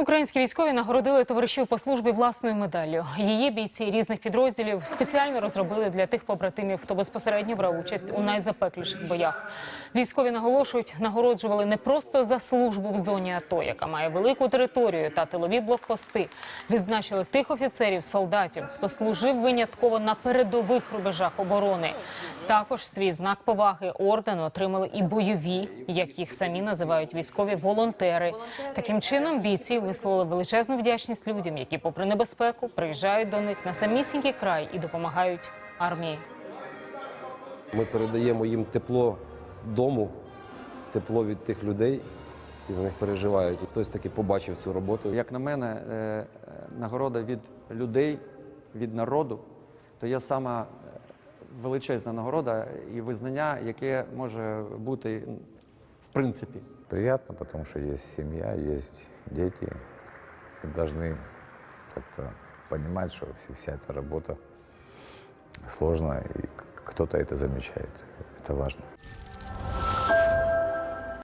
Українські військові нагородили товаришів по службі власною медаллю. Її бійці різних підрозділів спеціально розробили для тих побратимів, хто безпосередньо брав участь у найзапекліших боях. Військові наголошують, нагороджували не просто за службу в зоні АТО, яка має велику територію та тилові блокпости. Відзначили тих офіцерів, солдатів, хто служив винятково на передових рубежах оборони. Також свій знак поваги ордену отримали і бойові, як їх самі називають військові волонтери. Таким чином бійці висловили величезну вдячність людям, які, попри небезпеку, приїжджають до них на самісінький край і допомагають армії. Ми передаємо їм тепло дому, тепло від тих людей, які за них переживають. І хтось таки побачив цю роботу. Як на мене, е, е, нагорода від людей, від народу, то є сама е, величезна нагорода і визнання, яке може бути м, в принципі. Приятно, потому что есть семья, есть дети. И должны как-то понимать, что вся- вся эта работа сложная, и к- кто-то это замечает. Это важно.